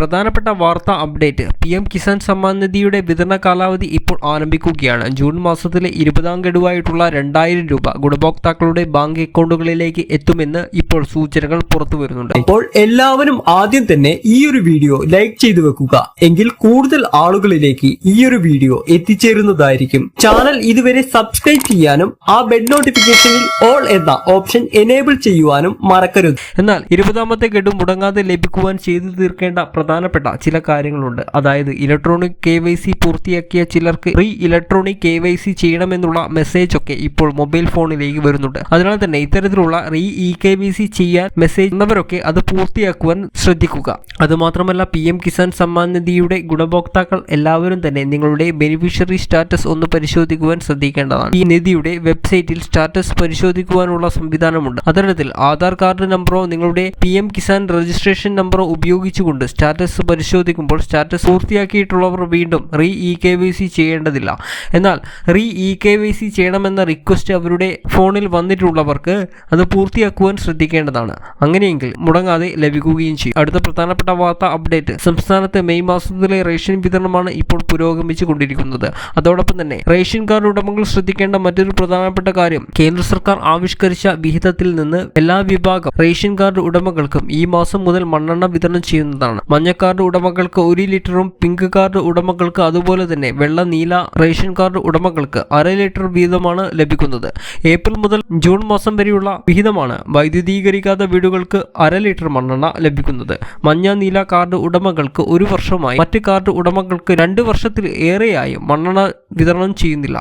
പ്രധാനപ്പെട്ട വാർത്താ update. P M Kisan Samman നിധിയുടെ വിതരണ കാലാവധി ഇപ്പോൾ ആരംഭിക്കുകയാണ്. ജൂൺ മാസത്തിലെ ഇരുപതാം ഗഡുവായിട്ടുള്ള രണ്ടായിരം രൂപ ഗുണഭോക്താക്കളുടെ ബാങ്ക് അക്കൗണ്ടുകളിലേക്ക് എത്തുമെന്ന് ഇപ്പോൾ സൂചനകൾ പുറത്തു വരുന്നുണ്ട്. അപ്പോൾ എല്ലാവരും ആദ്യം തന്നെ ഈ ഒരു വീഡിയോ ലൈക്ക് ചെയ്തു വെക്കുക. എങ്കിൽ കൂടുതൽ ആളുകളിലേക്ക് ഈ ഒരു വീഡിയോ എത്തിച്ചേരുന്നതായിരിക്കും. ചാനൽ ഇതുവരെ സബ്സ്ക്രൈബ് ചെയ്യാനും ആ ബെഡ് നോട്ടിഫിക്കേഷനിൽ ഓൾ എന്ന ഓപ്ഷൻ എനേബിൾ ചെയ്യുവാനും മറക്കരുത്. എന്നാൽ ഇരുപതാമത്തെ ഗഡു മുടങ്ങാതെ ലഭിക്കുവാൻ ചെയ്തു തീർക്കേണ്ട പ്രധാനപ്പെട്ട ചില കാര്യങ്ങളുണ്ട്. അതായത് ഇലക്ട്രോണിക് കെ വൈ സി പൂർത്തിയാക്കിയ ചിലർക്ക് re electronic K Y C ചെയ്യണമെന്നുള്ള മെസ്സേജ് ഒക്കെ ഇപ്പോൾ മൊബൈൽ ഫോണിലേക്ക് വരുന്നുണ്ട്. അതിനാൽ തന്നെ ഇത്തരത്തിലുള്ള re E K Y C ചെയ്യാൻ മെസ്സേജ് എന്നവരൊക്കെ അത് പൂർത്തിയാക്കുവാൻ ശ്രദ്ധിക്കുക. അതുമാത്രമല്ല പി എം കിസാൻ സമ്മാൻ നിധിയുടെ ഗുണഭോക്താക്കൾ എല്ലാവരും തന്നെ നിങ്ങളുടെ ബെനിഫിഷ്യറി സ്റ്റാറ്റസ് ഒന്ന് പരിശോധിക്കുവാൻ ശ്രദ്ധിക്കേണ്ടതാണ്. ഈ നിധിയുടെ വെബ്സൈറ്റിൽ സ്റ്റാറ്റസ് പരിശോധിക്കുവാനുള്ള സംവിധാനമുണ്ട്. അത്തരത്തിൽ ആധാർ കാർഡ് നമ്പറോ നിങ്ങളുടെ പി എം കിസാൻ രജിസ്ട്രേഷൻ നമ്പറോ ഉപയോഗിച്ചുകൊണ്ട് സ്റ്റാറ്റസ് പരിശോധിക്കുമ്പോൾ സ്റ്റാറ്റസ് പൂർത്തിയാക്കിയിട്ടുള്ളവർ വീണ്ടും re E K Y C ചെയ്യേണ്ടതില്ല. എന്നാൽ re E K Y C ചെയ്യണമെന്ന റിക്വസ്റ്റ് അവരുടെ ഫോണിൽ വന്നിട്ടുള്ളവർക്ക് അത് പൂർത്തിയാക്കുവാൻ ശ്രദ്ധിക്കേണ്ടതാണ്. അങ്ങനെയെങ്കിൽ മുടങ്ങാതെ ലഭിക്കുകയും ചെയ്യും. അടുത്ത പ്രധാനപ്പെട്ട വാർത്ത അപ്ഡേറ്റ്. സംസ്ഥാനത്ത് മെയ് മാസത്തിലെ റേഷൻ വിതരണമാണ് ഇപ്പോൾ പുരോഗമിച്ചു കൊണ്ടിരിക്കുന്നത്. അതോടൊപ്പം തന്നെ റേഷൻ കാർഡ് ഉടമകൾ ശ്രദ്ധിക്കേണ്ട മറ്റൊരു പ്രധാനപ്പെട്ട കാര്യം കേന്ദ്ര സർക്കാർ ആവിഷ്കരിച്ച വിഹിതത്തിൽ നിന്ന് എല്ലാ വിഭാഗം റേഷൻ കാർഡ് ഉടമകൾക്കും ഈ മാസം മുതൽ മണ്ണെണ്ണ വിതരണം ചെയ്യുന്നതാണ്. മഞ്ഞ കാർഡ് ഉടമകൾക്ക് ഒരു ലിറ്ററും പിങ്ക് കാർഡ് ഉടമകൾക്ക് അതുപോലെ തന്നെ വെള്ള നീല റേഷൻ കാർഡ് ഉടമകൾക്ക് അര ലിറ്റർ വീതമാണ് ലഭിക്കുന്നത്. ഏപ്രിൽ മുതൽ ജൂൺ മാസം വരെയുള്ള വിഹിതമാണ് വൈദ്യുതീകരിക്കാത്ത വീടുകൾക്ക് അര ലിറ്റർ മണ്ണെണ്ണ ലഭിക്കുന്നത്. മഞ്ഞ നീല കാർഡ് ഉടമകൾക്ക് ഒരു വർഷമായി മറ്റ് കാർഡ് ഉടമകൾക്ക് രണ്ട് വർഷത്തിൽ ഏറെയായി മണ്ണെണ്ണ വിതരണം ചെയ്യുന്നില്ല.